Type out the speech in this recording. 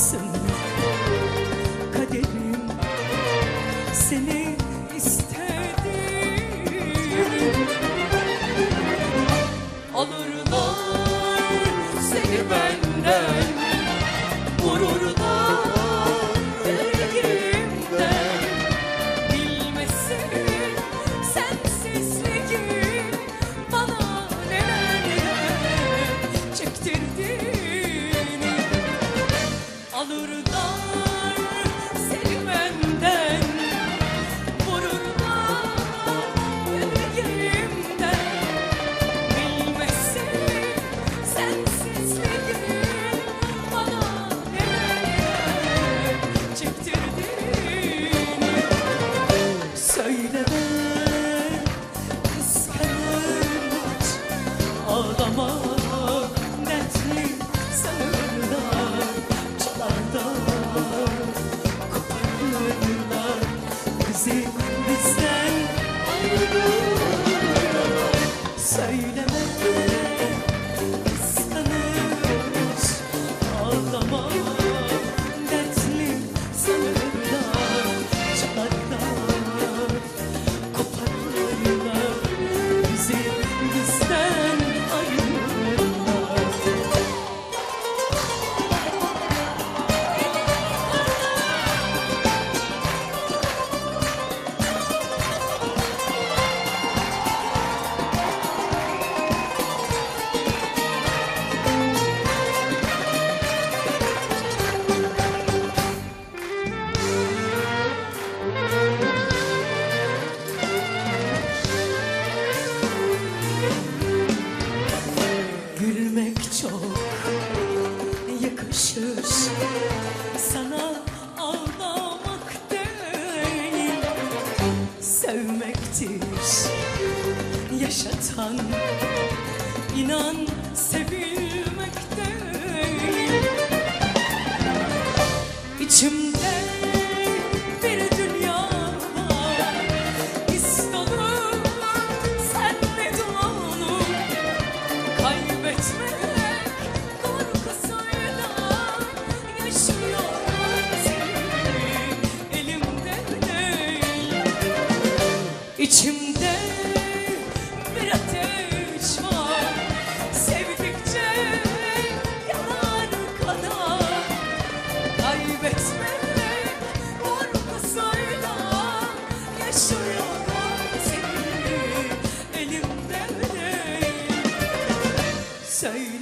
sensin kaderim. Seni Sevmektir. Yaşatan inan sevilmek değil İçimde bir ateş var. Sevdikçe yanar kana Kaybetmek korkusuyla Yaşıyorum seni elimde Söyle